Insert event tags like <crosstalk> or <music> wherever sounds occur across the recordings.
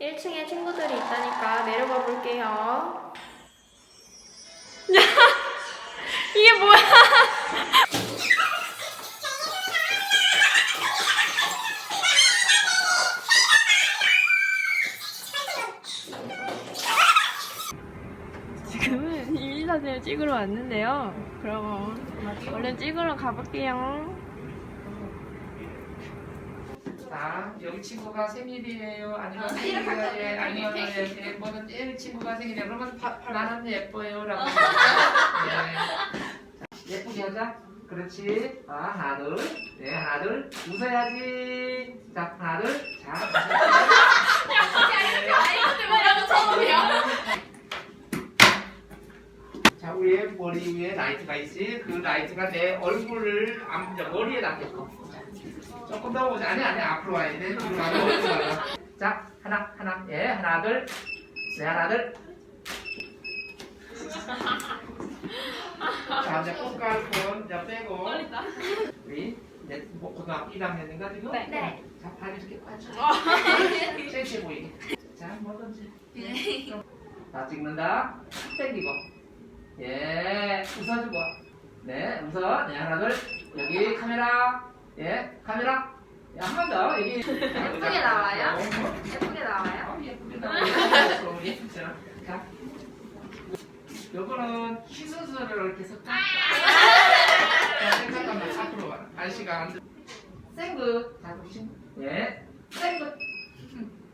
1층에 친구들이 있다니까 내려가 볼게요. <laughs> 이게 뭐야? <laughs> 지금은 이미사진을 찍으러 왔는데요. 그럼 얼른 찍으러 가볼게요. 자, 여기 친구가 생일이에요. 아니면 생일이에요. 예, 아니면 예, 뭐는 예, 친구가 생일이에요. 그러면 파, 나는 예뻐요라고. 예. 예쁘게 하자. 그렇지. 아, 하나 둘. 네, 하나 둘. 웃어야지. 자, 하나 둘. 자. 자, 위에 머리 위에 라이트가 있지. 그 라이트가 내 얼굴을 안, 머리에 닿게끔. 조금 더 오자. 아니 아니 앞으로 와야 돼. 뒤로 가면 뒤로 가면. 자 하나 하나 예 하나 둘. 네 하나 둘. 자 이제 꽃갈콘 이제 빼고 우리 이제 뭐 고등학교 1학년인가 지금? 네. 자발 이렇게 빠져. <laughs> 섹시해 보이게. 자 뭐든지. 자 찍는다. 탁 당기고. 예 웃어주고. 네 웃어. 네 하나 둘. 여기 카메라. 예, 카메라. 한번 더. 여기. 예쁘게 나와요? 예쁘게 나와요? 예쁘게 나와요. <laughs> 예쁘죠. 자. 요거는 희순수를 이렇게 해서 딱. 자, 생각하면 앞으로 와. 아저씨가 안 들. 생긋. 자, 보시. 예. 생긋.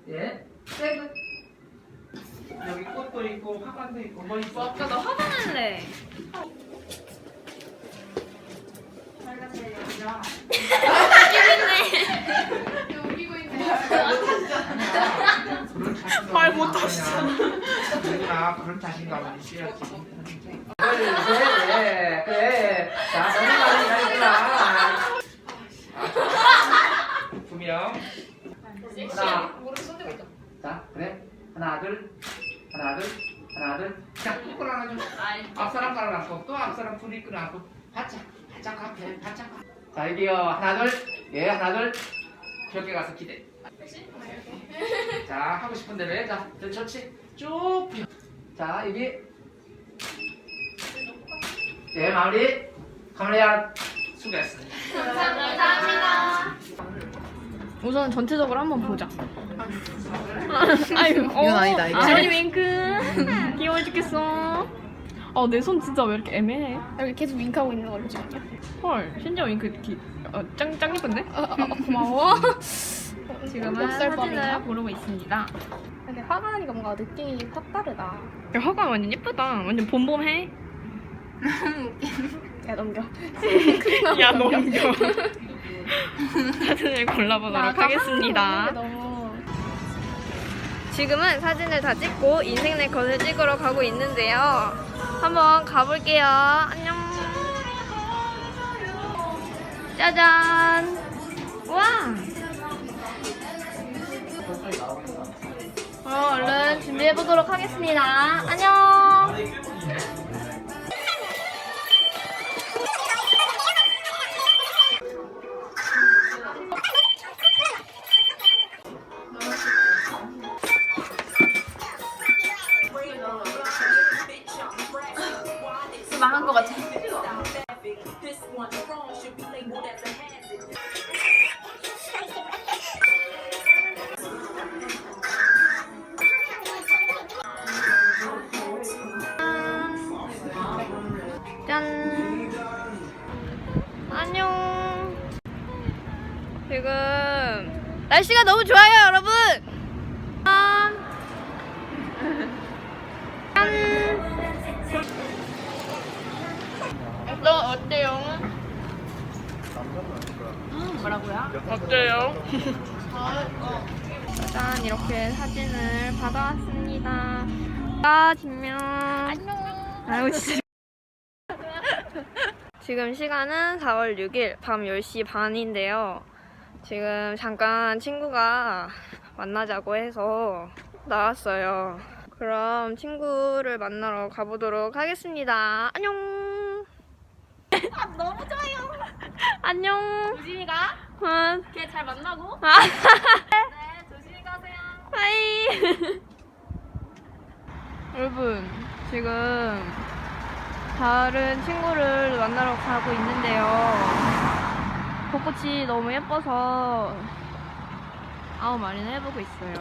예. 생긋. 여기 꽃도 있고 화관도 있고 뭐 있어? 아까 나 화장 할래. 말 못하시잖아. 누나 그런 자신감은 있어야지. 그래, 그래, 그래. 자, 자신감이 가 있구나. 두 명. 하나. 자, 그래. 하나, 둘. 하나, 둘. 하나, 둘. 자, 또 끌어안아줘. 앞사람 끌어안고, 또 앞사람 둘이 끌어안고. 바짝, 바짝 앞에, 바짝. 자, 여기요. 하나, 둘. 예, 하나, 둘. 벽에 가서 기대. 자 하고 싶은 대로 해. 자 저- 좋지. 쭉. 펴. 자 여기. 네 마무리. 카메라 수고했어. 감사합니다. 우선 전체적으로 한번 보자. 아유, 이건 아니다, 이거. 아니 윙크. 귀여워 죽겠어. 어, 내손 진짜 왜 이렇게 애매해? 여기 계속 윙크하고 있는 걸로 지금요? 헐, 신지아 윙크 기, 어, 짱, 짱 예쁜데? 어, 어, 고마워. <laughs> 지금은 멱살 사진을? 고르고 있습니다. 근데 화가 나니까 뭔가 느낌이 확 다르다. 야, 화가 완전 예쁘다. 완전 봄봄해. <laughs> 야 넘겨. <laughs> 야, 넘겨. 사진을 골라보도록 하겠습니다. 너무 지금은 사진을 다 찍고 인생 네컷을 찍으러 가고 있는데요. 한번 가볼게요. 안녕. 짜잔. 와. 어, 얼른 준비해 보도록 하겠습니다. 안녕. 짠. 안녕. 지금 날씨가 너무 좋아요, 여러분. 어때요? 뭐라고요? 어때요? 짠 이렇게 사진을 받아왔습니다. 아 뒷면 안녕. 아유 진짜. 지금 시간은 4월 6일 밤 10시 반인데요. 지금 잠깐 친구가 만나자고 해서 나왔어요. 그럼 친구를 만나러 가보도록 하겠습니다. 안녕. 너무 좋아요. 안녕. 조심히 가. 응. 걔잘 만나고. 아, <laughs> 네, 조심히 가세요. 하이. <laughs> 여러분, 지금 다른 친구를 만나러 가고 있는데요. 벚꽃이 너무 예뻐서 아무 말이나 해보고 있어요.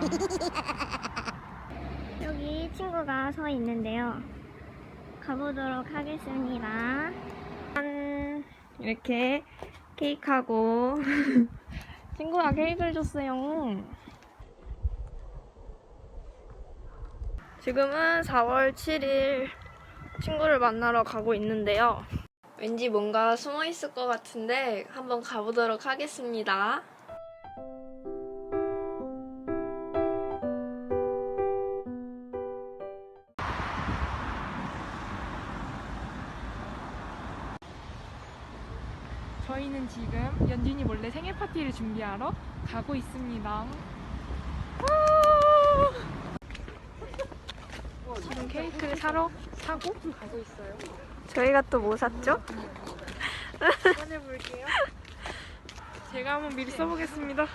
<laughs> 여기 친구가 서 있는데요. 가보도록 하겠습니다. 짠! 이렇게 케이크하고 <laughs> 친구가 케이크를 줬어요. 지금은 4월 7일 친구를 만나러 가고 있는데요. 왠지 뭔가 숨어 있을 것 같은데 한번 가보도록 하겠습니다. 지금 연진이 몰래 생일 파티를 준비하러 가고 있습니다. 지금 케이크를 사러 사고 가고 있어요. 저희가 또 뭐 샀죠? 꺼내볼게요. 제가 한번 미리 써보겠습니다.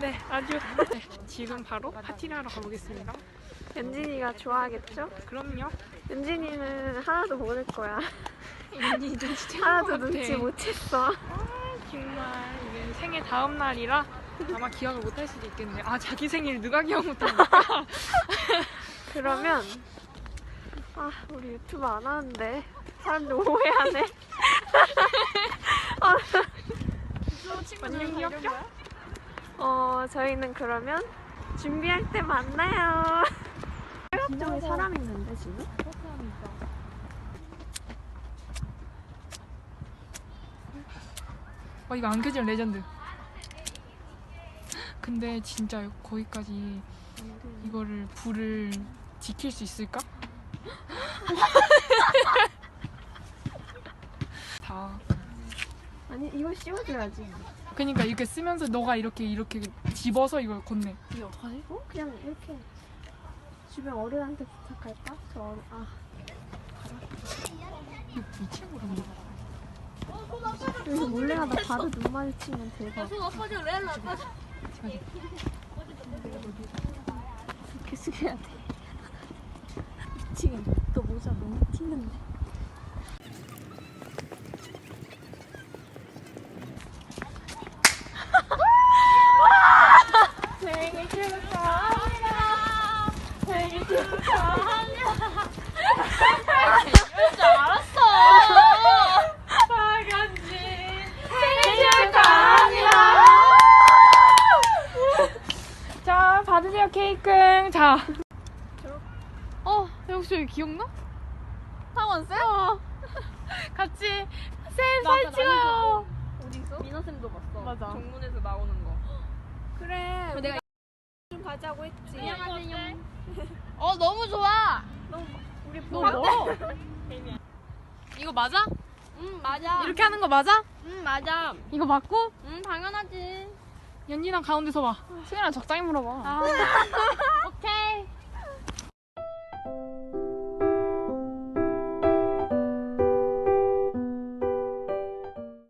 네, 아주 네, 지금 바로 파티를 하러 가보겠습니다. 연진이가 좋아하겠죠? 그럼요. 연진이는 하나도 모를 거야. 연진이 좀 진짜 하나도 눈치 못 챘어. 정말 이게 생일 다음 날이라 아마 기억을 못 할 수도 있겠네요. 아 자기 생일 누가 기억 못합니까? <laughs> 그러면 아 우리 유튜브 안 하는데 사람들 오해하네. <laughs> 완전 귀엽죠? 어 저희는 그러면 준비할 때 만나요. 사람 있는데 지금? 어 이거 안 켜지면 레전드. 근데 진짜 거기까지 이거를 불을 지킬 수 있을까? 다. 아니 이거 씌워줘야지. 그러니까 이렇게 쓰면서 너가 이렇게 이렇게 집어서 이걸 건네. 이게 어떡하지? 어? 그냥 이렇게 주변 어른한테 부탁할까? 저 어른 아 이거 이 친구랑 뭐? 여기서 몰래 하다 바로 눈 마주치면 대박. 이렇게 숙여야 돼. 미치겠네. 또 모자 너무 튀는데. 생일 축하합니다. 생일 축하합니다. 이럴 줄 알았어. 박연진 생일 축하합니다. 자 받으세요 케이크. 자. 어 혹시 여 기 기억나? 상원쌤? <laughs> 같이 셀 사진 찍어요. 어디서? 민호쌤도 봤어. 맞아. 정문에서 나오는 거. <gasps> 그래. 내가 좀 가자고 했지. 어 너무 좋아. 우리 너 보러. 뭐? <laughs> 이거 맞아? 응 맞아. 이렇게 하는 거 맞아? 응 맞아. 이거 맞고? 응 당연하지. 연지랑 가운데 서 봐. 승현아 적당히 물어봐. 아. <laughs>